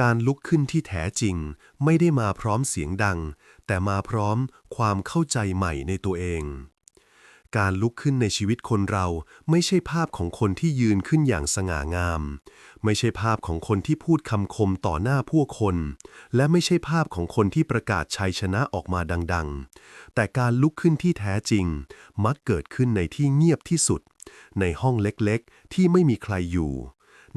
การลุกขึ้นที่แท้จริง ไม่ได้มาพร้อมเสียงดัง แต่มาพร้อมความเข้าใจใหม่ในตัวเอง การลุกขึ้นในชีวิตคนเราไม่ใช่ภาพของคนที่ยืนขึ้นอย่างสง่างาม ไม่ใช่ภาพของคนที่พูดคำคมต่อหน้าผู้คน และไม่ใช่ภาพของคนที่ประกาศชัยชนะออกมาดังๆ แต่การลุกขึ้นที่แท้จริง มักเกิดขึ้นในที่เงียบที่สุด ในห้องเล็กๆ ที่ไม่มีใครอยู่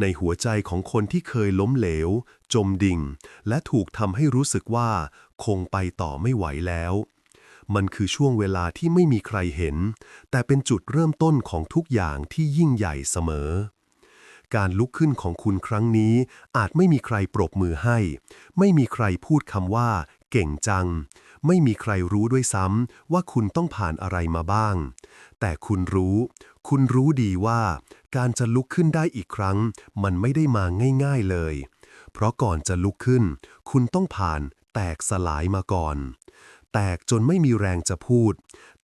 ในหัวใจของคนที่เคยล้มเหลว จมดิ่ง และถูกทำให้รู้สึกว่า คงไปต่อไม่ไหวแล้ว มันคือช่วงเวลาที่ไม่มีใครเห็น แต่เป็นจุดเริ่มต้นของทุกอย่างที่ยิ่งใหญ่เสมอ การลุกขึ้นของคุณครั้งนี้ อาจไม่มีใครปรบมือให้ ไม่มีใครพูดคำว่า เก่งจัง ไม่มีใครรู้ด้วยซ้ำว่าคุณต้องผ่านอะไรมาบ้าง แต่คุณรู้ คุณรู้ดีว่า การจะลุกขึ้นได้อีกครั้ง มันไม่ได้มาง่าย ๆเลย เพราะก่อนจะลุกขึ้น คุณต้องผ่านแตกสลายมาก่อน แตกจนไม่มีแรงจะพูด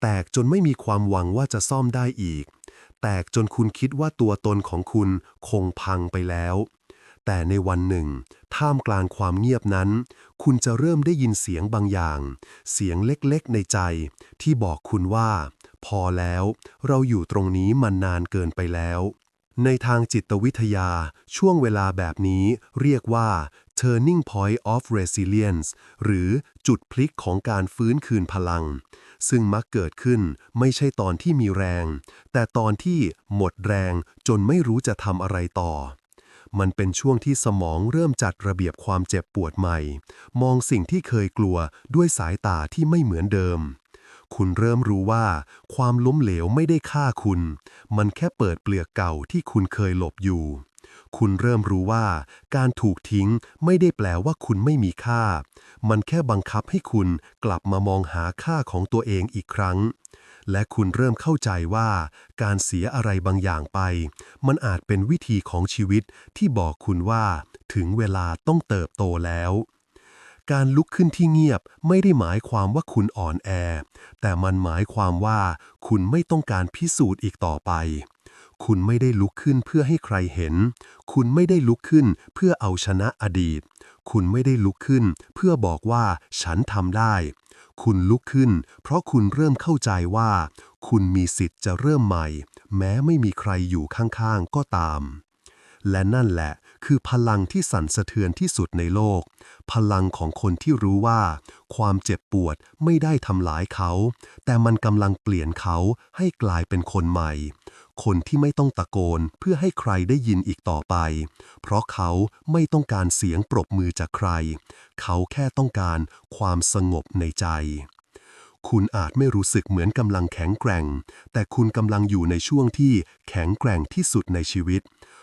แตกจนไม่มีความหวังว่าจะซ่อมได้อีก แตกจนคุณคิดว่าตัวตนของคุณคงพังไปแล้ว แต่ในวันหนึ่ง ท่ามกลางความเงียบนั้น คุณจะเริ่มได้ยินเสียงบางอย่าง เสียงเล็กๆในใจที่บอกคุณว่า พอแล้ว เราอยู่ตรงนี้มันนานเกินไปแล้ว ในทางจิตวิทยา ช่วงเวลาแบบนี้เรียกว่า turning point of resilience หรือจุดพลิกของการฟื้นคืนพลัง ซึ่งมักเกิดขึ้นไม่ใช่ตอนที่มีแรง แต่ตอนที่หมดแรงจนไม่รู้จะทำอะไรต่อ มันเป็นช่วงที่สมองเริ่มจัดระเบียบความเจ็บปวดใหม่ มองสิ่งที่เคยกลัวด้วยสายตาที่ไม่เหมือนเดิม คุณเริ่มรู้ว่า ความล้มเหลวไม่ได้ฆ่าคุณ มันแค่เปิดเปลือกเก่าที่คุณเคยหลบอยู่ คุณเริ่มรู้ว่า การถูกทิ้งไม่ได้แปลว่าคุณไม่มีค่า มันแค่บังคับให้คุณกลับมามองหาค่าของตัวเองอีกครั้ง และคุณเริ่มเข้าใจว่า การเสียอะไรบางอย่างไป มันอาจเป็นวิธีของชีวิตที่บอกคุณว่า ถึงเวลาต้องเติบโตแล้ว การลุกขึ้นที่เงียบไม่ได้หมายความว่าคุณอ่อนแอ แต่มันหมายความว่าคุณไม่ต้องการพิสูจน์อีกต่อไป คุณไม่ได้ลุกขึ้นเพื่อให้ใครเห็น คุณไม่ได้ลุกขึ้นเพื่อเอาชนะอดีต คุณไม่ได้ลุกขึ้นเพื่อบอกว่าฉันทำได้ คุณลุกขึ้น เพราะคุณเริ่มเข้าใจว่า คุณมีสิทธิ์จะเริ่มใหม่ แม้ไม่มีใครอยู่ข้างๆก็ตาม และนั่นแหละ คือพลังที่สั่นสะเทือนที่สุดในโลก พลังของคนที่รู้ว่า ความเจ็บปวดไม่ได้ทำลายเขา แต่มันกำลังเปลี่ยนเขาให้กลายเป็นคนใหม่ คนที่ไม่ต้องตะโกนเพื่อให้ใครได้ยินอีกต่อไป เพราะเขาไม่ต้องการเสียงปรบมือจากใคร เขาแค่ต้องการความสงบในใจคุณอาจไม่รู้สึกเหมือนกำลังแข็งแกร่ง แต่คุณกำลังอยู่ในช่วงที่แข็งแกร่งที่สุดในชีวิต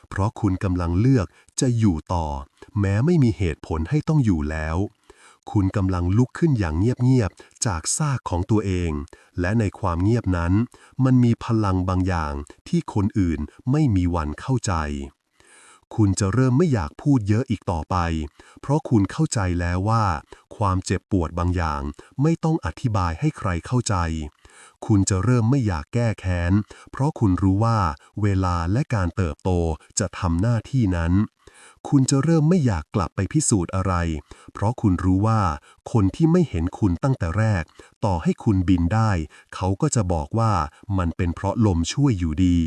เพราะคุณกำลังเลือกจะอยู่ต่อ แม้ไม่มีเหตุผลให้ต้องอยู่แล้ว คุณกำลังลุกขึ้นอย่างเงียบๆจากซากของตัวเอง และในความเงียบนั้น มันมีพลังบางอย่างที่คนอื่นไม่มีวันเข้าใจ คุณจะเริ่มไม่อยากพูดเยอะอีกต่อไป เพราะคุณเข้าใจแล้วว่า ความเจ็บปวดบางอย่างไม่ต้องอธิบายให้ใครเข้าใจ คุณจะเริ่มไม่อยากแก้แค้น เพราะคุณรู้ว่าเวลาและการเติบโตจะทำหน้าที่นั้น คุณจะเริ่มไม่อยากกลับไปพิสูจน์อะไร เพราะคุณรู้ว่า คนที่ไม่เห็นคุณตั้งแต่แรก ต่อให้คุณบินได้ เขาก็จะบอกว่ามันเป็นเพราะลมช่วยอยู่ดี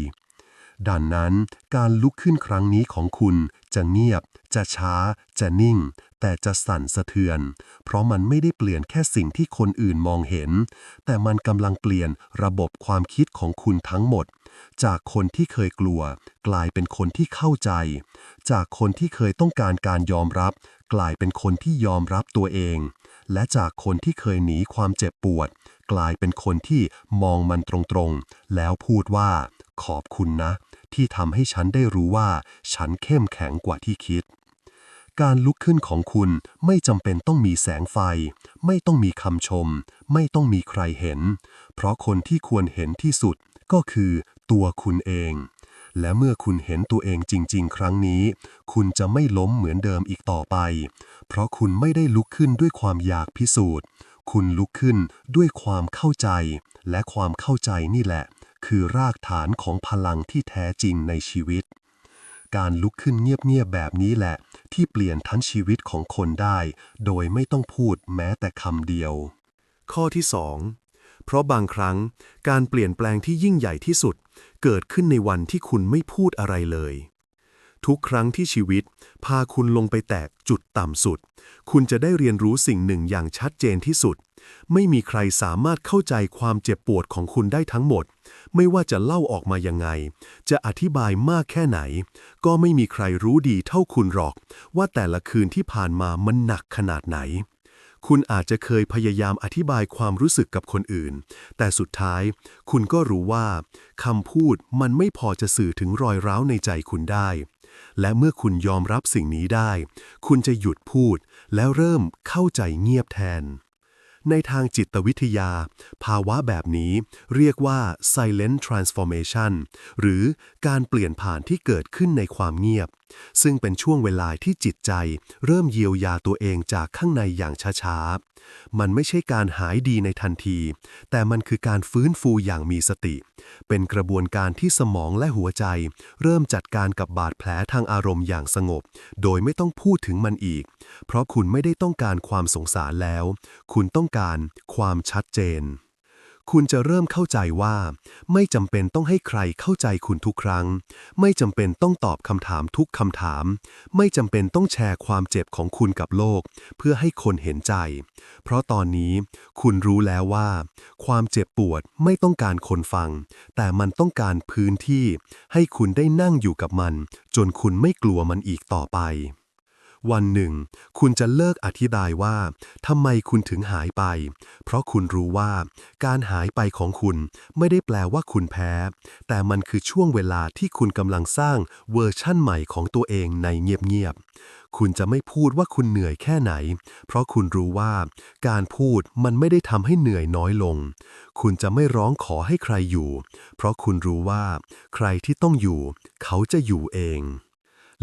ดังนั้นการลุกขึ้นครั้งนี้ของคุณจะเงียบ จะช้า จะนิ่ง แต่จะสั่นสะเทือน เพราะมันไม่ได้เปลี่ยนแค่สิ่งที่คนอื่นมองเห็น แต่มันกำลังเปลี่ยนระบบความคิดของคุณทั้งหมด จากคนที่เคยกลัว กลายเป็นคนที่เข้าใจ จากคนที่เคยต้องการการยอมรับ กลายเป็นคนที่ยอมรับตัวเอง และจากคนที่เคยหนีความเจ็บปวด กลายเป็นคนที่มองมันตรงๆ แล้วพูดว่า ขอบคุณนะ ที่ทำให้ฉันได้รู้ว่า ฉันเข้มแข็งกว่าที่คิด การลุกขึ้นของคุณไม่จำเป็นต้องมีแสงไฟ ไม่ต้องมีคำชม ไม่ต้องมีใครเห็น เพราะคนที่ควรเห็นที่สุดก็คือตัวคุณเอง และเมื่อคุณเห็นตัวเองจริง ๆ ครั้งนี้ คุณจะไม่ล้มเหมือนเดิมอีกต่อไป เพราะคุณไม่ได้ลุกขึ้นด้วยความอยากพิสูจน์ คุณลุกขึ้นด้วยความเข้าใจ และความเข้าใจนี่แหละ คือรากฐานของพลังที่แท้จริงในชีวิต การลุกขึ้นเงียบๆแบบนี้แหละ ที่เปลี่ยนทั้งชีวิตของคนได้ โดยไม่ต้องพูดแม้แต่คำเดียว ข้อที่ 2 เพราะบางครั้งการเปลี่ยนแปลงที่ยิ่งใหญ่ที่สุด เกิดขึ้นในวันที่คุณไม่พูดอะไรเลย ทุกครั้งที่ชีวิต พาคุณลงไปแตกจุดต่ำสุด คุณจะได้เรียนรู้สิ่งหนึ่งอย่างชัดเจนที่สุด ไม่มีใครสามารถเข้าใจความเจ็บปวดของคุณได้ทั้งหมด ไม่ว่าจะเล่าออกมายังไง จะอธิบายมากแค่ไหน ก็ไม่มีใครรู้ดีเท่าคุณหรอก ว่าแต่ละคืนที่ผ่านมามันหนักขนาดไหนคุณอาจจะเคยพยายามอธิบายความรู้สึกกับคนอื่น แต่สุดท้าย คุณก็รู้ว่าคำพูดมันไม่พอจะสื่อถึงรอยร้าวในใจคุณได้ และเมื่อคุณยอมรับสิ่งนี้ได้ คุณจะหยุดพูด แล้วเริ่มเข้าใจเงียบแทน ในทางจิตวิทยา ภาวะแบบนี้เรียกว่า silent transformation หรือการเปลี่ยนผ่านที่เกิดขึ้นในความเงียบ ซึ่งเป็นช่วงเวลาที่จิตใจ เริ่มเยียวยาตัวเองจากข้างในอย่างช้าๆ มันไม่ใช่การหายดีในทันที แต่มันคือการฟื้นฟูอย่างมีสติ เป็นกระบวนการที่สมองและหัวใจ เริ่มจัดการกับบาดแผลทางอารมณ์อย่างสงบ โดยไม่ต้องพูดถึงมันอีก เพราะคุณไม่ได้ต้องการความสงสารแล้ว คุณต้องการความชัดเจน คุณจะเริ่มเข้าใจว่า ไม่จำเป็นต้องให้ใครเข้าใจคุณทุกครั้ง ไม่จำเป็นต้องตอบคำถามทุกคำถาม ไม่จำเป็นต้องแชร์ความเจ็บของคุณกับโลก เพื่อให้คนเห็นใจ เพราะตอนนี้คุณรู้แล้วว่า ความเจ็บปวดไม่ต้องการคนฟัง แต่มันต้องการพื้นที่ ให้คุณได้นั่งอยู่กับมัน จนคุณไม่กลัวมันอีกต่อไป วันหนึ่ง คุณจะเลิกอธิบายว่าทำไมคุณถึงหายไป เพราะคุณรู้ว่า การหายไปของคุณไม่ได้แปลว่าคุณแพ้ แต่มันคือช่วงเวลาที่คุณกำลังสร้างเวอร์ชั่นใหม่ของตัวเองในเงียบๆ คุณจะไม่พูดว่าคุณเหนื่อยแค่ไหน เพราะคุณรู้ว่า การพูดมันไม่ได้ทำให้เหนื่อยน้อยลง คุณจะไม่ร้องขอให้ใครอยู่ เพราะคุณรู้ว่า ใครที่ต้องอยู่ เขาจะอยู่เอง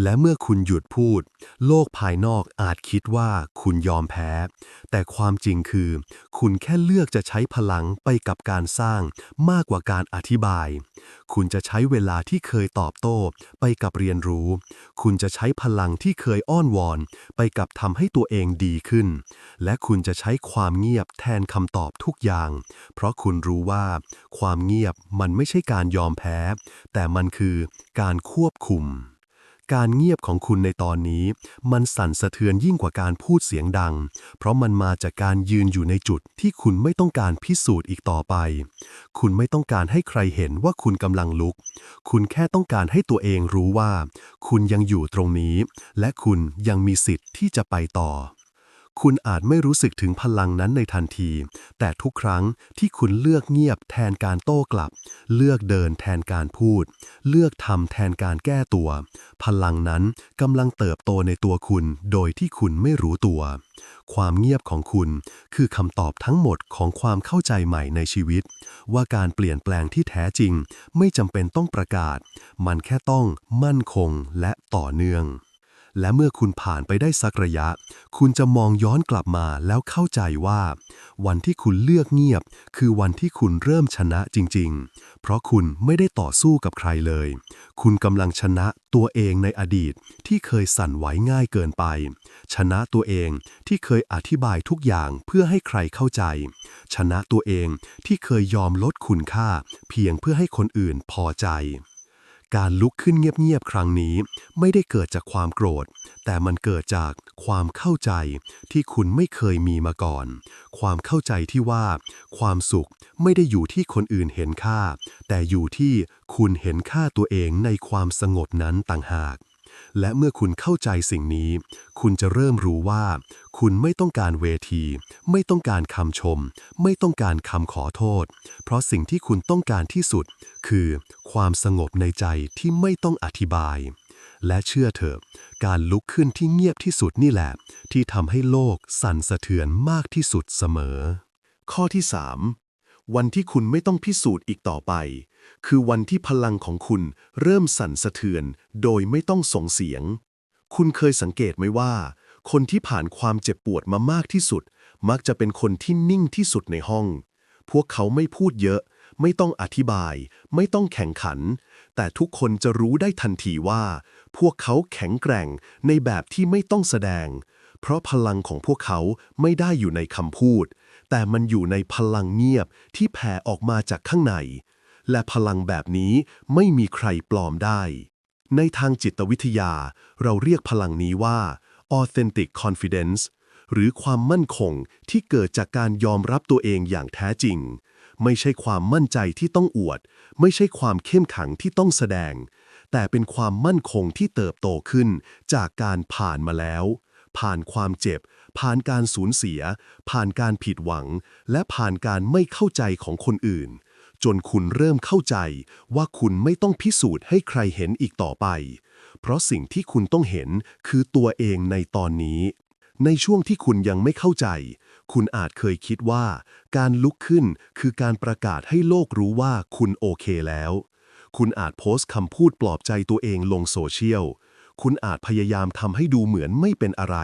และเมื่อคุณหยุดพูด โลกภายนอกอาจคิดว่าคุณยอมแพ้ แต่ความจริงคือ คุณแค่เลือกจะใช้พลังไปกับการสร้างมากกว่าการอธิบาย คุณจะใช้เวลาที่เคยตอบโต้ ไปกับเรียนรู้ คุณจะใช้พลังที่เคยอ้อนวอน ไปกับทำให้ตัวเองดีขึ้น และคุณจะใช้ความเงียบแทนคำตอบทุกอย่าง เพราะคุณรู้ว่า ความเงียบมันไม่ใช่การยอมแพ้ แต่มันคือการควบคุม การเงียบของคุณในตอนนี้ มันสั่นสะเทือนยิ่งกว่าการพูดเสียงดัง เพราะมันมาจากการยืนอยู่ในจุดที่คุณไม่ต้องการพิสูจน์อีกต่อไป คุณไม่ต้องการให้ใครเห็นว่าคุณกำลังลุก คุณแค่ต้องการให้ตัวเองรู้ว่า คุณยังอยู่ตรงนี้ และคุณยังมีสิทธิ์ที่จะไปต่อ คุณอาจไม่รู้สึกถึงพลังนั้นในทันที แต่ทุกครั้งที่คุณเลือกเงียบแทนการโต้กลับ เลือกเดินแทนการพูด เลือกทำแทนการแก้ตัว พลังนั้นกำลังเติบโตในตัวคุณโดยที่คุณไม่รู้ตัว ความเงียบของคุณคือคำตอบทั้งหมดของความเข้าใจใหม่ในชีวิต ว่าการเปลี่ยนแปลงที่แท้จริง ไม่จำเป็นต้องประกาศ มันแค่ต้องมั่นคงและต่อเนื่อง และเมื่อคุณผ่านไปได้สักระยะ คุณจะมองย้อนกลับมาแล้วเข้าใจว่า วันที่คุณเลือกเงียบ คือวันที่คุณเริ่มชนะจริง ๆ เพราะคุณไม่ได้ต่อสู้กับใครเลย คุณกำลังชนะตัวเองในอดีตที่เคยสั่นไหวง่ายเกินไป ชนะตัวเองที่เคยอธิบายทุกอย่างเพื่อให้ใครเข้าใจ ชนะตัวเองที่เคยยอมลดคุณค่า เพียงเพื่อให้คนอื่นพอใจ การลุกขึ้นเงียบๆครั้งนี้ ไม่ได้เกิดจากความโกรธ แต่มันเกิดจากความเข้าใจที่คุณไม่เคยมีมาก่อน ความเข้าใจที่ว่า ความสุขไม่ได้อยู่ที่คนอื่นเห็นค่า แต่อยู่ที่คุณเห็นค่าตัวเองในความสงบนั้นต่างหาก และเมื่อคุณเข้าใจสิ่งนี้ คุณจะเริ่มรู้ว่า คุณไม่ต้องการเวที ไม่ต้องการคำชม ไม่ต้องการคำขอโทษ เพราะสิ่งที่คุณต้องการที่สุด คือความสงบในใจที่ไม่ต้องอธิบาย และเชื่อเถอะ การลุกขึ้นที่เงียบที่สุดนี่แหละ ที่ทำให้โลกสั่นสะเทือนมากที่สุดเสมอ ข้อที่ 3 วันที่คุณไม่ต้องพิสูจน์อีกต่อไป คือวันที่พลังของคุณเริ่มสั่นสะเทือน โดยไม่ต้องส่งเสียง คุณเคยสังเกตไหมว่า คนที่ผ่านความเจ็บปวดมามากที่สุด มักจะเป็นคนที่นิ่งที่สุดในห้อง พวกเขาไม่พูดเยอะ ไม่ต้องอธิบาย ไม่ต้องแข่งขัน แต่ทุกคนจะรู้ได้ทันทีว่า พวกเขาแข็งแกร่งในแบบที่ไม่ต้องแสดง เพราะพลังของพวกเขาไม่ได้อยู่ในคำพูดแต่มันอยู่ในพลังเงียบที่แผ่ออกมาจากข้างใน และพลังแบบนี้ไม่มีใครปลอมได้ ในทางจิตวิทยา เราเรียกพลังนี้ว่า authentic confidence หรือความมั่นคงที่เกิดจากการยอมรับตัวเองอย่างแท้จริง ไม่ใช่ความมั่นใจที่ต้องอวด ไม่ใช่ความเข้มขังที่ต้องแสดง แต่เป็นความมั่นคงที่เติบโตขึ้น จากการผ่านมาแล้ว ผ่านความเจ็บ ผ่านการสูญเสีย ผ่านการผิดหวัง และผ่านการไม่เข้าใจของคนอื่น จนคุณเริ่มเข้าใจว่าคุณไม่ต้องพิสูจน์ให้ใครเห็นอีกต่อไป เพราะสิ่งที่คุณต้องเห็นคือตัวเองในตอนนี้ ในช่วงที่คุณยังไม่เข้าใจ คุณอาจเคยคิดว่า การลุกขึ้นคือการประกาศให้โลกรู้ว่าคุณโอเคแล้ว คุณอาจโพสต์คำพูดปลอบใจตัวเองลงโซเชียล คุณอาจพยายามทำให้ดูเหมือนไม่เป็นอะไร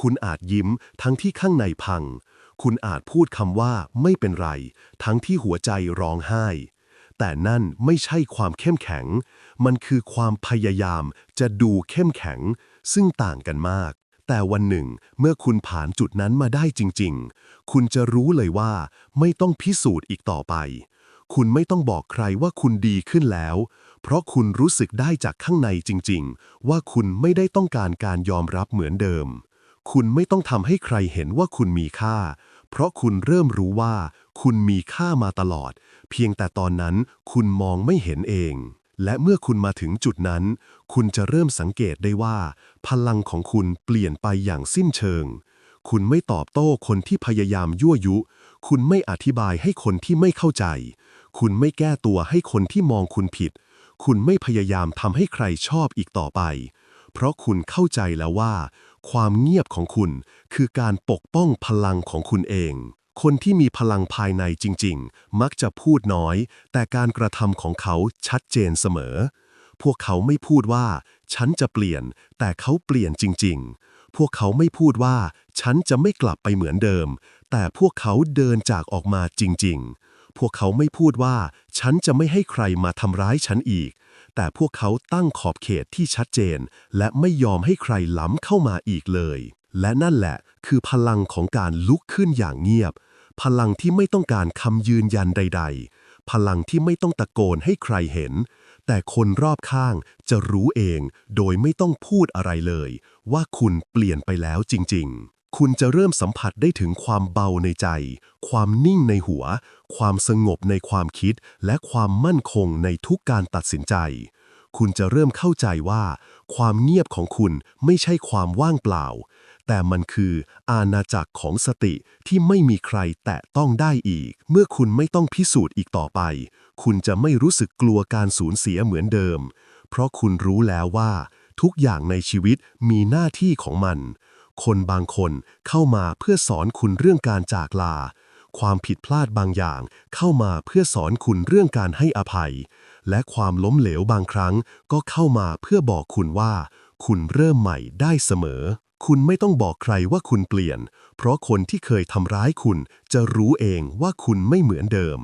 คุณอาจยิ้มทั้งที่ข้างในพัง คุณอาจพูดคำว่าไม่เป็นไร ทั้งที่หัวใจร้องไห้ แต่นั่นไม่ใช่ความเข้มแข็ง มันคือความพยายามจะดูเข้มแข็ง ซึ่งต่างกันมาก แต่วันหนึ่ง เมื่อคุณผ่านจุดนั้นมาได้จริง ๆ คุณจะรู้เลยว่า ไม่ต้องพิสูจน์อีกต่อไป คุณไม่ต้องบอกใครว่าคุณดีขึ้นแล้ว เพราะคุณรู้สึกได้จากข้างในจริง ๆ ว่าคุณไม่ได้ต้องการการยอมรับเหมือนเดิม คุณไม่ต้องทำให้ใครเห็นว่าคุณมีค่า เพราะคุณเริ่มรู้ว่า คุณมีค่ามาตลอด เพียงแต่ตอนนั้นคุณมองไม่เห็นเอง และเมื่อคุณมาถึงจุดนั้น คุณจะเริ่มสังเกตได้ว่า พลังของคุณเปลี่ยนไปอย่างสิ้นเชิง คุณไม่ตอบโต้คนที่พยายามยั่วยุ คุณไม่อธิบายให้คนที่ไม่เข้าใจ คุณไม่แก้ตัวให้คนที่มองคุณผิด คุณไม่พยายามทำให้ใครชอบอีกต่อไป เพราะคุณเข้าใจแล้วว่า ความเงียบของคุณ คือการปกป้องพลังของคุณเอง คนที่มีพลังภายในจริง ๆ มักจะพูดน้อย แต่การกระทำของเขาชัดเจนเสมอ พวกเขาไม่พูดว่า ฉันจะเปลี่ยน แต่เขาเปลี่ยนจริง ๆ พวกเขาไม่พูดว่า ฉันจะไม่กลับไปเหมือนเดิม แต่พวกเขาเดินจากออกมาจริง ๆ พวกเขาไม่พูดว่า ฉันจะไม่ให้ใครมาทำร้ายฉันอีก แต่พวกเขาตั้งขอบเขตที่ชัดเจน และไม่ยอมให้ใครล้ำเข้ามาอีกเลย และนั่นแหละคือพลังของการลุกขึ้นอย่างเงียบ พลังที่ไม่ต้องการคำยืนยันใด ๆ พลังที่ไม่ต้องตะโกนให้ใครเห็น แต่คนรอบข้างจะรู้เอง โดยไม่ต้องพูดอะไรเลย ว่าคุณเปลี่ยนไปแล้วจริง ๆ คุณจะเริ่มสัมผัสได้ถึงความเบาในใจ ความนิ่งในหัว ความสงบในความคิด และความมั่นคงในทุกการตัดสินใจ คุณจะเริ่มเข้าใจว่า ความเงียบของคุณไม่ใช่ความว่างเปล่า แต่มันคืออาณาจักรของสติที่ไม่มีใครแตะต้องได้อีก เมื่อคุณไม่ต้องพิสูจน์อีกต่อไป คุณจะไม่รู้สึกกลัวการสูญเสียเหมือนเดิม เพราะคุณรู้แล้วว่า ทุกอย่างในชีวิตมีหน้าที่ของมัน คนบางคนเข้ามาเพื่อสอนคุณเรื่องการจากลา ความผิดพลาดบางอย่างเข้ามาเพื่อสอนคุณเรื่องการให้อภัย และความล้มเหลวบางครั้งก็เข้ามาเพื่อบอกคุณว่า คุณเริ่มใหม่ได้เสมอ คุณไม่ต้องบอกใครว่าคุณเปลี่ยน เพราะคนที่เคยทำร้ายคุณจะรู้เองว่าคุณไม่เหมือนเดิม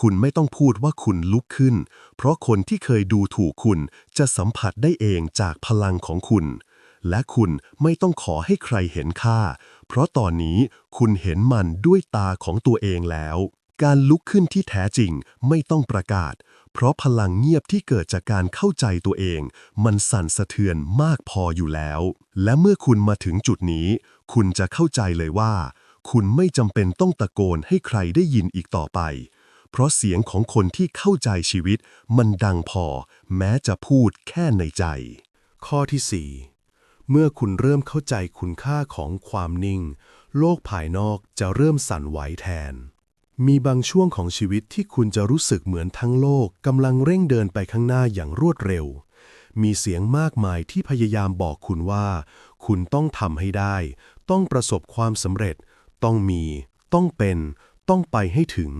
คุณไม่ต้องพูดว่าคุณลุกขึ้น เพราะคนที่เคยดูถูกคุณจะสัมผัสได้เองจากพลังของคุณ และคุณไม่ต้องขอให้ใครเห็นค่า เพราะตอนนี้คุณเห็นมันด้วยตาของตัวเองแล้ว การลุกขึ้นที่แท้จริงไม่ต้องประกาศ เพราะพลังเงียบที่เกิดจากการเข้าใจตัวเอง มันสั่นสะเทือนมากพออยู่แล้ว และเมื่อคุณมาถึงจุดนี้ คุณจะเข้าใจเลยว่า คุณไม่จำเป็นต้องตะโกนให้ใครได้ยินอีกต่อไปเพราะเสียงของคนที่เข้าใจชีวิตมันดังพอ แม้จะพูดแค่ในใจ ข้อที่ 4 เมื่อคุณเริ่มเข้าใจคุณค่าของความนิ่ง โลกภายนอกจะเริ่มสั่นไหวแทน มีบางช่วงของชีวิตที่คุณจะรู้สึกเหมือนทั้งโลกกำลังเร่งเดินไปข้างหน้าอย่างรวดเร็ว มีเสียงมากมายที่พยายามบอกคุณว่า คุณต้องทำให้ได้ ต้องประสบความสำเร็จ ต้องมี ต้องเป็น ต้องไปให้ถึง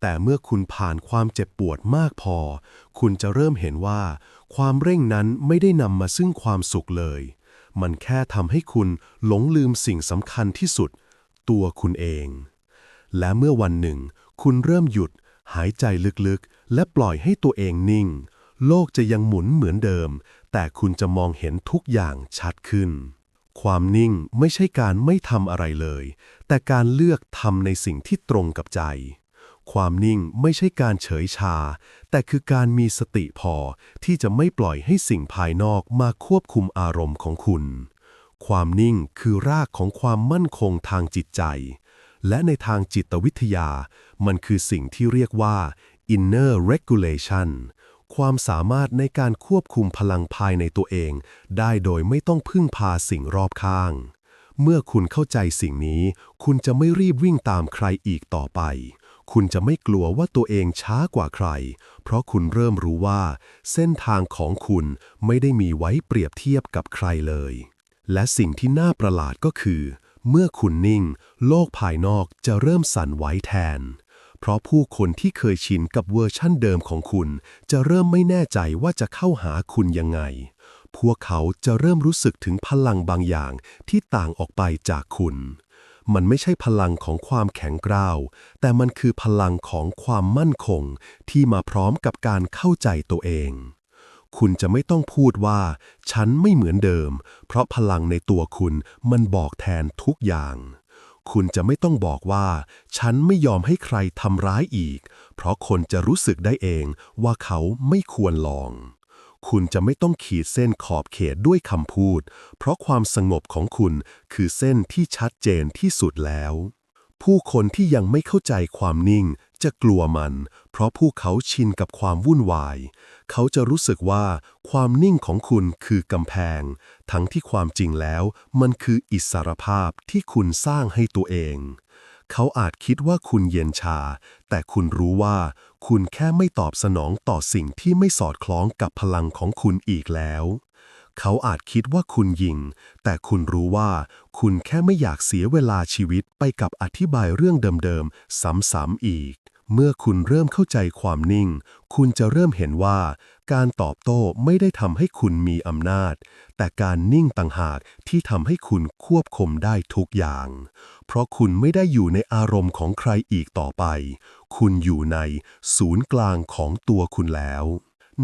แต่เมื่อคุณผ่านความเจ็บปวดมากพอ คุณจะเริ่มเห็นว่า ความเร่งนั้นไม่ได้นำมาซึ่งความสุขเลย มันแค่ทำให้คุณหลงลืมสิ่งสำคัญที่สุด ตัวคุณเอง และเมื่อวันหนึ่ง คุณเริ่มหยุด หายใจลึกๆ และปล่อยให้ตัวเองนิ่ง โลกจะยังหมุนเหมือนเดิม แต่คุณจะมองเห็นทุกอย่างชัดขึ้น ความนิ่งไม่ใช่การไม่ทำอะไรเลย แต่การเลือกทำในสิ่งที่ตรงกับใจ ความนิ่งไม่ใช่การเฉยชา แต่คือการมีสติพอที่จะไม่ปล่อยให้สิ่งภายนอกมาควบคุมอารมณ์ของคุณ ความนิ่งคือรากของความมั่นคงทางจิตใจ และในทางจิตวิทยา มันคือสิ่งที่เรียกว่า inner regulation ความสามารถในการควบคุมพลังภายในตัวเอง ได้โดยไม่ต้องพึ่งพาสิ่งรอบข้าง เมื่อคุณเข้าใจสิ่งนี้ คุณจะไม่รีบวิ่งตามใครอีกต่อไป คุณจะไม่กลัวว่าตัวเองช้ากว่าใคร เพราะคุณเริ่มรู้ว่า เส้นทางของคุณไม่ได้มีไว้เปรียบเทียบกับใครเลย และสิ่งที่น่าประหลาดก็คือ เมื่อคุณนิ่ง โลกภายนอกจะเริ่มสั่นไหวแทน เพราะผู้คนที่เคยชินกับเวอร์ชั่นเดิมของคุณ จะเริ่มไม่แน่ใจว่าจะเข้าหาคุณยังไง พวกเขาจะเริ่มรู้สึกถึงพลังบางอย่างที่ต่างออกไปจากคุณ มันไม่ใช่พลังของความแข็งกร้าว แต่มันคือพลังของความมั่นคง ที่มาพร้อมกับการเข้าใจตัวเอง คุณจะไม่ต้องพูดว่า ฉันไม่เหมือนเดิม เพราะพลังในตัวคุณมันบอกแทนทุกอย่าง คุณจะไม่ต้องบอกว่า ฉันไม่ยอมให้ใครทำร้ายอีก เพราะคนจะรู้สึกได้เองว่าเขาไม่ควรลอง คุณจะไม่ต้องขีดเส้นขอบเขตด้วยคำพูด เพราะความสงบของคุณคือเส้นที่ชัดเจนที่สุดแล้ว ผู้คนที่ยังไม่เข้าใจความนิ่งจะกลัวมัน เพราะผู้เขาชินกับความวุ่นวาย เขาจะรู้สึกว่าความนิ่งของคุณคือกำแพง ทั้งที่ความจริงแล้ว มันคืออิสรภาพที่คุณสร้างให้ตัวเอง เขาอาจคิดว่าคุณเย็นชา แต่คุณรู้ว่า คุณแค่ไม่ตอบสนองต่อสิ่งที่ไม่สอดคล้องกับพลังของคุณอีกแล้ว เขาอาจคิดว่าคุณยิง แต่คุณรู้ว่า คุณแค่ไม่อยากเสียเวลาชีวิตไปกับอธิบายเรื่องเดิมๆ ซ้ำๆอีก เมื่อคุณเริ่มเข้าใจความนิ่ง คุณจะเริ่มเห็นว่า การตอบโต้ไม่ได้ทำให้คุณมีอำนาจ แต่การนิ่งต่างหากที่ทำให้คุณควบคุมได้ทุกอย่าง เพราะคุณไม่ได้อยู่ในอารมณ์ของใครอีกต่อไป คุณอยู่ในศูนย์กลางของตัวคุณแล้ว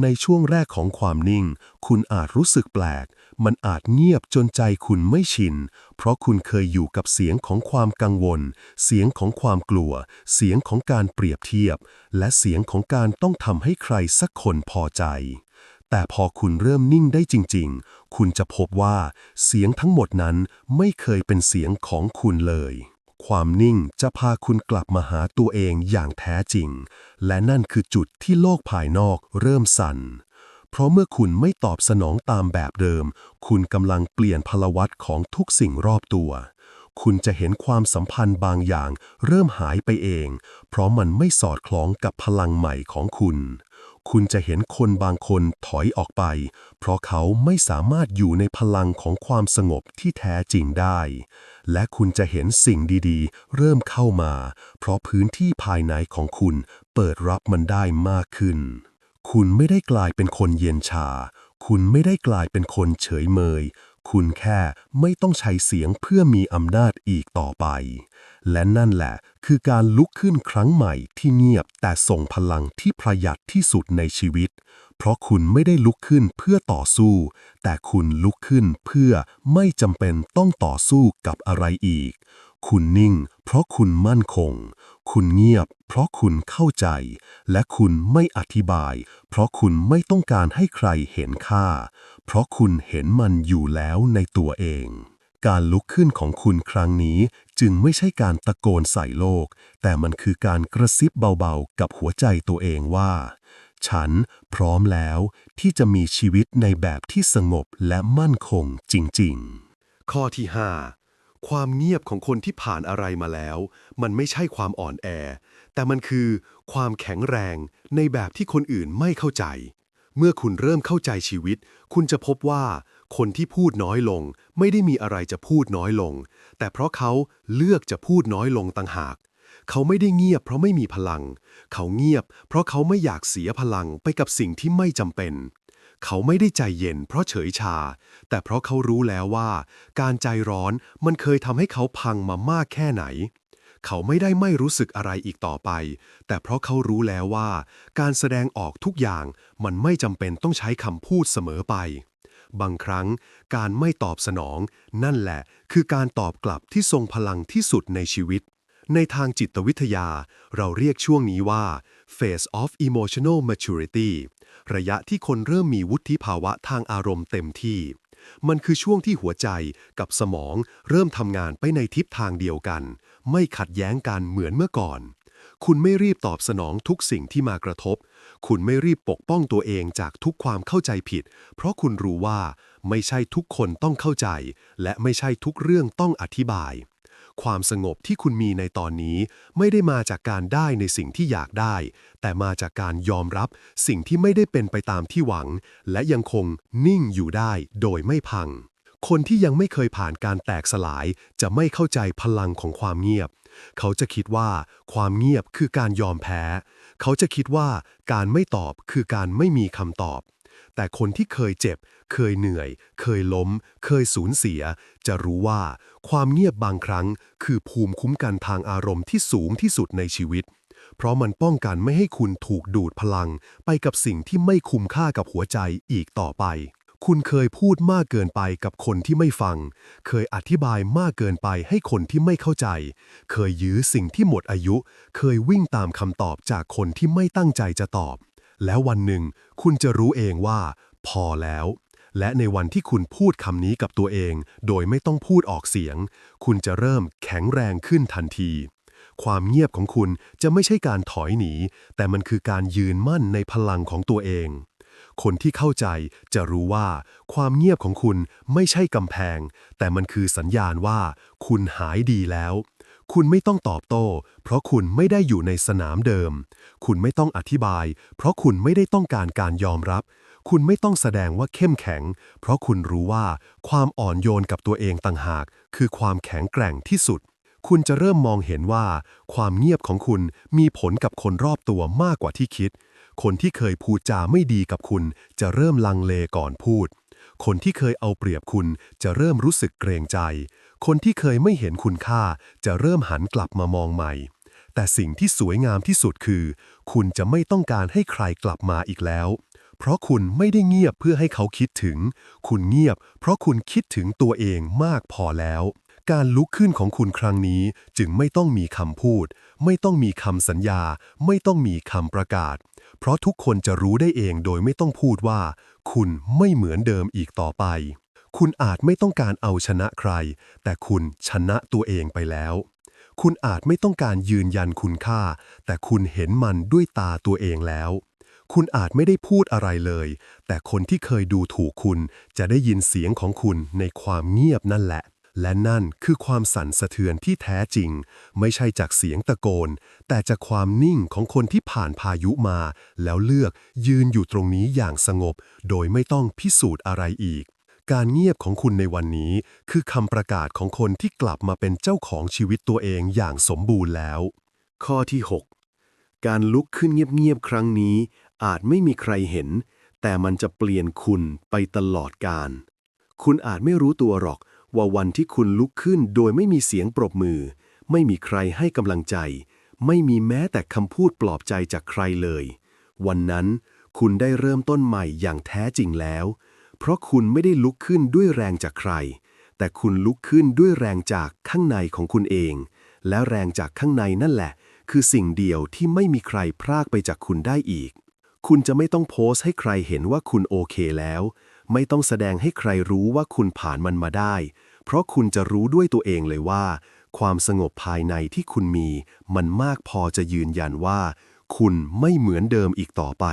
ในช่วงแรกของความนิ่ง คุณอาจรู้สึกแปลก มันอาจเงียบจนใจคุณไม่ชิน เพราะคุณเคยอยู่กับเสียงของความกังวล เสียงของความกลัว เสียงของการเปรียบเทียบ และเสียงของการต้องทำให้ใครสักคนพอใจ แต่พอคุณเริ่มนิ่งได้จริง ๆ คุณจะพบว่าเสียงทั้งหมดนั้นไม่เคยเป็นเสียงของคุณเลย ความนิ่งจะพาคุณกลับมาหาตัวเองอย่างแท้จริง และนั่นคือจุดที่โลกภายนอกเริ่มสั่น เพราะเมื่อคุณไม่ตอบสนองตามแบบเดิม คุณกำลังเปลี่ยนพลวัตของทุกสิ่งรอบตัว คุณจะเห็นความสัมพันธ์บางอย่างเริ่มหายไปเอง เพราะมันไม่สอดคล้องกับพลังใหม่ของคุณ คุณจะเห็นคนบางคนถอยออกไป เพราะเขาไม่สามารถอยู่ในพลังของความสงบที่แท้จริงได้ และคุณจะเห็นสิ่งดีๆ เริ่มเข้ามา เพราะพื้นที่ภายในของคุณเปิดรับมันได้มากขึ้น คุณไม่ได้กลายเป็นคนเย็นชา คุณไม่ได้กลายเป็นคนเฉยเมย คุณแค่ไม่ต้องใช้เสียงเพื่อมีอำนาจอีกต่อไป และนั่นแหละคือการลุกขึ้นครั้งใหม่ที่เงียบแต่ส่งพลังที่ประหยัดที่สุดในชีวิต เพราะคุณไม่ได้ลุกขึ้นเพื่อต่อสู้ แต่คุณลุกขึ้นเพื่อไม่จำเป็นต้องต่อสู้กับอะไรอีก คุณนิ่ง เพราะคุณมั่นคง คุณเงียบ เพราะคุณเข้าใจ และคุณไม่อธิบาย เพราะคุณไม่ต้องการให้ใครเห็นค่า เพราะคุณเห็นมันอยู่แล้วในตัวเอง การลุกขึ้นของคุณครั้งนี้จึงไม่ใช่การตะโกนใส่โลก แต่มันคือการกระซิบเบาๆ กับหัวใจตัวเองว่า ฉันพร้อมแล้วที่จะมีชีวิตในแบบที่สงบและมั่นคงจริงๆ ข้อที่ 5 ความเงียบของคนที่ผ่านอะไรมาแล้ว มันไม่ใช่ความอ่อนแอ แต่มันคือความแข็งแรงในแบบที่คนอื่นไม่เข้าใจ เมื่อคุณเริ่มเข้าใจชีวิต คุณจะพบว่า คนที่พูดน้อยลง ไม่ได้มีอะไรจะพูดน้อยลง แต่เพราะเขาเลือกจะพูดน้อยลงต่างหาก เขาไม่ได้เงียบเพราะไม่มีพลัง เขาเงียบ เพราะเขาไม่อยากเสียพลังไปกับสิ่งที่ไม่จำเป็น เขาไม่ได้ใจเย็น เพราะเฉยชา แต่เพราะเขารู้แล้วว่า การใจร้อนมันเคยทำให้เขาพังมามากแค่ไหนเขาไม่ได้ไม่รู้สึกอะไรอีกต่อไป แต่เพราะเขารู้แล้วว่า การแสดงออกทุกอย่างมันไม่จำเป็นต้องใช้คำพูดเสมอไป บางครั้งการไม่ตอบสนอง นั่นแหละคือการตอบกลับที่ทรงพลังที่สุดในชีวิต ในทางจิตวิทยา เราเรียกช่วงนี้ว่า phase of emotional maturity ระยะที่คนเริ่มมีวุฒิภาวะทางอารมณ์เต็มที่ มันคือช่วงที่หัวใจกับสมองเริ่มทำงานไปในทิศทางเดียวกัน ไม่ขัดแย้งกันเหมือนเมื่อก่อน คุณไม่รีบตอบสนองทุกสิ่งที่มากระทบ คุณไม่รีบปกป้องตัวเองจากทุกความเข้าใจผิด เพราะคุณรู้ว่าไม่ใช่ทุกคนต้องเข้าใจ และไม่ใช่ทุกเรื่องต้องอธิบาย ความสงบที่คุณมีในตอนนี้ ไม่ได้มาจากการได้ในสิ่งที่อยากได้ แต่มาจากการยอมรับสิ่งที่ไม่ได้เป็นไปตามที่หวัง และยังคงนิ่งอยู่ได้โดยไม่พัง คนที่ยังไม่เคยผ่านการแตกสลาย จะไม่เข้าใจพลังของความเงียบ เขาจะคิดว่าความเงียบคือการยอมแพ้ เขาจะคิดว่าการไม่ตอบคือการไม่มีคำตอบ แต่คนที่เคยเจ็บ เคยเหนื่อย เคยล้ม เคยสูญเสีย จะรู้ว่าความเงียบบางครั้ง คือภูมิคุ้มกันทางอารมณ์ที่สูงที่สุดในชีวิตเพราะมันป้องกันไม่ให้คุณถูกดูดพลัง ไปกับสิ่งที่ไม่คุ้มค่ากับหัวใจอีกต่อไป คุณเคยพูดมากเกินไปกับคนที่ไม่ฟัง เคยอธิบายมากเกินไปให้คนที่ไม่เข้าใจ เคยยื้อสิ่งที่หมดอายุ เคยวิ่งตามคำตอบจากคนที่ไม่ตั้งใจจะตอบ แล้ววันหนึ่ง คุณจะรู้เองว่า พอแล้ว และในวันที่คุณพูดคำนี้กับตัวเอง โดยไม่ต้องพูดออกเสียง คุณจะเริ่มแข็งแรงขึ้นทันทีความเงียบของคุณจะไม่ใช่การถอยหนี แต่มันคือการยืนมั่นในพลังของตัวเอง คนที่เข้าใจจะรู้ว่าความเงียบของคุณไม่ใช่กำแพง แต่มันคือสัญญาณว่าคุณหายดีแล้ว คุณไม่ต้องตอบโต้ เพราะคุณไม่ได้อยู่ในสนามเดิม คุณไม่ต้องอธิบาย เพราะคุณไม่ได้ต้องการการยอมรับ คุณไม่ต้องแสดงว่าเข้มแข็ง เพราะคุณรู้ว่าความอ่อนโยนกับตัวเองต่างหาก คือความแข็งแกร่งที่สุดคุณจะเริ่มมองเห็นว่า ความเงียบของคุณมีผลกับคนรอบตัวมากกว่าที่คิด คนที่เคยพูดจาไม่ดีกับคุณ จะเริ่มลังเลก่อนพูด คนที่เคยเอาเปรียบคุณจะเริ่มรู้สึกเกรงใจ คนที่เคยไม่เห็นคุณค่า จะเริ่มหันกลับมามองใหม่ แต่สิ่งที่สวยงามที่สุดคือ คุณจะไม่ต้องการให้ใครกลับมาอีกแล้ว เพราะคุณไม่ได้เงียบเพื่อให้เขาคิดถึง คุณเงียบ เพราะคุณคิดถึงตัวเองมากพอแล้วการลุกขึ้นของคุณครั้งนี้จึงไม่ต้องมีคำพูด ไม่ต้องมีคำสัญญา ไม่ต้องมีคำประกาศ เพราะทุกคนจะรู้ได้เองโดยไม่ต้องพูดว่า คุณไม่เหมือนเดิมอีกต่อไป คุณอาจไม่ต้องการเอาชนะใคร แต่คุณชนะตัวเองไปแล้ว คุณอาจไม่ต้องการยืนยันคุณค่า แต่คุณเห็นมันด้วยตาตัวเองแล้ว คุณอาจไม่ได้พูดอะไรเลย แต่คนที่เคยดูถูกคุณจะได้ยินเสียงของคุณในความเงียบนั่นแหละ และนั่นคือความสั่นสะเทือนที่แท้จริง ไม่ใช่จากเสียงตะโกน แต่จากความนิ่งของคนที่ผ่านพายุมา แล้วเลือกยืนอยู่ตรงนี้อย่างสงบ โดยไม่ต้องพิสูจน์อะไรอีก การเงียบของคุณในวันนี้ คือคำประกาศของคนที่กลับมาเป็นเจ้าของชีวิตตัวเองอย่างสมบูรณ์แล้ว ข้อที่ 6 การลุกขึ้นเงียบๆครั้งนี้ อาจไม่มีใครเห็น แต่มันจะเปลี่ยนคุณไปตลอดกาลคุณอาจไม่รู้ตัวหรอก ว่าวันที่คุณลุกขึ้นโดยไม่มีเสียงปรบมือ ไม่มีใครให้กำลังใจ ไม่มีแม้แต่คำพูดปลอบใจจากใครเลย วันนั้นคุณได้เริ่มต้นใหม่อย่างแท้จริงแล้ว เพราะคุณไม่ได้ลุกขึ้นด้วยแรงจากใคร แต่คุณลุกขึ้นด้วยแรงจากข้างในของคุณเอง และแรงจากข้างในนั่นแหละ คือสิ่งเดียวที่ไม่มีใครพรากไปจากคุณได้อีก คุณจะไม่ต้องโพสต์ให้ใครเห็นว่าคุณโอเคแล้ว ไม่ต้องแสดงให้ใครรู้ว่าคุณผ่านมันมาได้ เพราะคุณจะรู้ด้วยตัวเองเลยว่า ความสงบภายในที่คุณมี มันมากพอจะยืนยันว่า คุณไม่เหมือนเดิมอีกต่อไป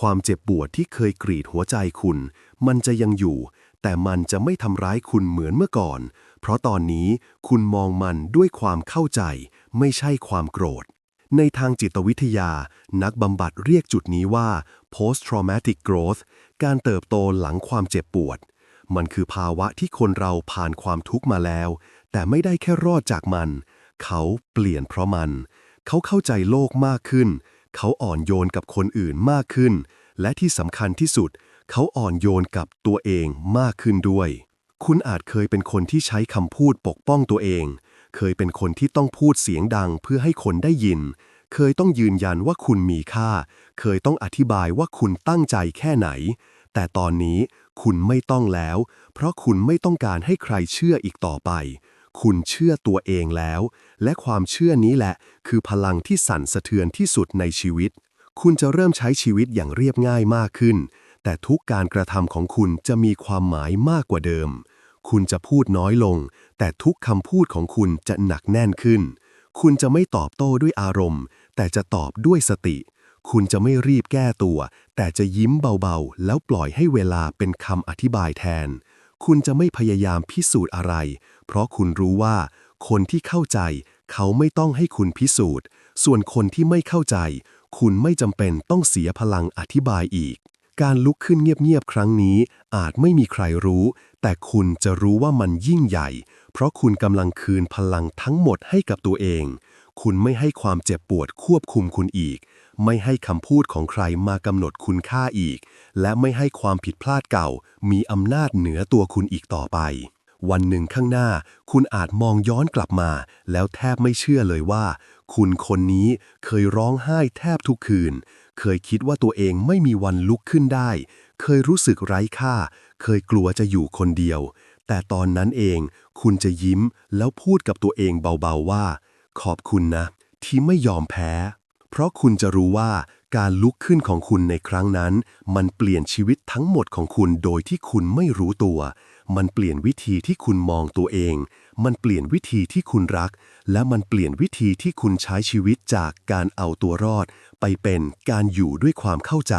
ความเจ็บปวดที่เคยกรีดหัวใจคุณ มันจะยังอยู่ แต่มันจะไม่ทำร้ายคุณเหมือนเมื่อก่อน เพราะตอนนี้คุณมองมันด้วยความเข้าใจ ไม่ใช่ความโกรธในทางจิตวิทยา นักบำบัดเรียกจุดนี้ว่า post traumatic growth การเติบโตหลังความเจ็บปวด มันคือภาวะที่คนเราผ่านความทุกข์มาแล้ว แต่ไม่ได้แค่รอดจากมัน เขาเปลี่ยนเพราะมัน เขาเข้าใจโลกมากขึ้น เขาอ่อนโยนกับคนอื่นมากขึ้น และที่สำคัญที่สุด เขาอ่อนโยนกับตัวเองมากขึ้นด้วย คุณอาจเคยเป็นคนที่ใช้คำพูดปกป้องตัวเอง เคยเป็นคนที่ต้องพูดเสียงดังเพื่อให้คนได้ยิน เคยต้องยืนยันว่าคุณมีค่า เคยต้องอธิบายว่าคุณตั้งใจแค่ไหน แต่ตอนนี้ คุณไม่ต้องแล้ว เพราะคุณไม่ต้องการให้ใครเชื่ออีกต่อไป คุณเชื่อตัวเองแล้ว และความเชื่อนี้แหละ คือพลังที่สั่นสะเทือนที่สุดในชีวิต คุณจะเริ่มใช้ชีวิตอย่างเรียบง่ายมากขึ้น แต่ทุกการกระทำของคุณจะมีความหมายมากกว่าเดิม คุณจะพูดน้อยลง แต่ทุกคำพูดของคุณจะหนักแน่นขึ้น คุณจะไม่ตอบโต้ด้วยอารมณ์ แต่จะตอบด้วยสติ คุณจะไม่รีบแก้ตัว แต่จะยิ้มเบาๆ แล้วปล่อยให้เวลาเป็นคำอธิบายแทน คุณจะไม่พยายามพิสูจน์อะไร เพราะคุณรู้ว่า คนที่เข้าใจ เขาไม่ต้องให้คุณพิสูจน์ ส่วนคนที่ไม่เข้าใจ คุณไม่จำเป็นต้องเสียพลังอธิบายอีก การลุกขึ้นเงียบๆครั้งนี้ อาจไม่มีใครรู้ แต่คุณจะรู้ว่ามันยิ่งใหญ่ เพราะคุณกำลังคืนพลังทั้งหมดให้กับตัวเอง คุณไม่ให้ความเจ็บปวดควบคุมคุณอีก ไม่ให้คำพูดของใครมากำหนดคุณค่าอีก และไม่ให้ความผิดพลาดเก่า มีอำนาจเหนือตัวคุณอีกต่อไป วันหนึ่งข้างหน้า คุณอาจมองย้อนกลับมา แล้วแทบไม่เชื่อเลยว่า คุณคนนี้เคยร้องไห้แทบทุกคืน เคยคิดว่าตัวเองไม่มีวันลุกขึ้นได้ เคยรู้สึกไร้ค่า เคยกลัวจะอยู่คนเดียว แต่ตอนนั้นเองคุณจะยิ้มแล้วพูดกับตัวเองเบาๆว่า ขอบคุณนะ ที่ไม่ยอมแพ้ เพราะคุณจะรู้ว่าการลุกขึ้นของคุณในครั้งนั้น มันเปลี่ยนชีวิตทั้งหมดของคุณโดยที่คุณไม่รู้ตัว มันเปลี่ยนวิธีที่คุณมองตัวเอง มันเปลี่ยนวิธีที่คุณรัก และมันเปลี่ยนวิธีที่คุณใช้ชีวิตจากการเอาตัวรอด ไปเป็นการอยู่ด้วยความเข้าใจ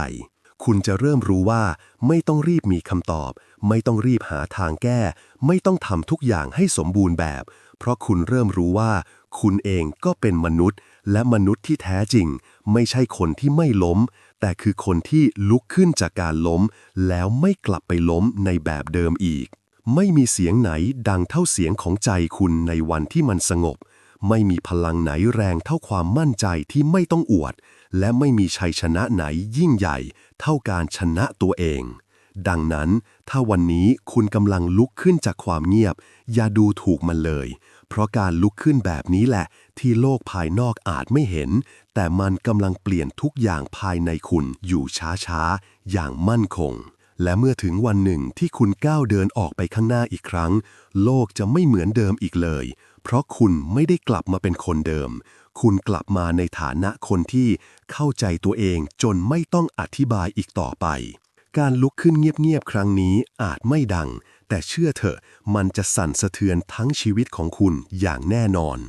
คุณจะเริ่มรู้ว่า ไม่ต้องรีบมีคำตอบ ไม่ต้องรีบหาทางแก้ ไม่ต้องทำทุกอย่างให้สมบูรณ์แบบ เพราะคุณเริ่มรู้ว่า คุณเองก็เป็นมนุษย์ และมนุษย์ที่แท้จริง ไม่ใช่คนที่ไม่ล้ม แต่คือคนที่ลุกขึ้นจากการล้ม แล้วไม่กลับไปล้มในแบบเดิมอีก ไม่มีเสียงไหนดังเท่าเสียงของใจคุณในวันที่มันสงบ ไม่มีพลังไหนแรงเท่าความมั่นใจที่ไม่ต้องอวด และไม่มีชัยชนะไหนยิ่งใหญ่ เท่าการชนะตัวเองดังนั้น ถ้าวันนี้คุณกำลังลุกขึ้นจากความเงียบ อย่าดูถูกมันเลย เพราะการลุกขึ้นแบบนี้แหละ ที่โลกภายนอกอาจไม่เห็น แต่มันกำลังเปลี่ยนทุกอย่างภายในคุณอยู่ช้าๆ อย่างมั่นคง และเมื่อถึงวันหนึ่งที่คุณก้าวเดินออกไปข้างหน้าอีกครั้ง โลกจะไม่เหมือนเดิมอีกเลย เพราะคุณไม่ได้กลับมาเป็นคนเดิม คุณกลับมาในฐานะคนที่เข้าใจตัวเองจนไม่ต้องอธิบายอีกต่อไป การลุกขึ้นเงียบๆครั้งนี้อาจไม่ดัง แต่เชื่อเถอะมันจะสั่นสะเทือนทั้งชีวิตของคุณอย่างแน่นอน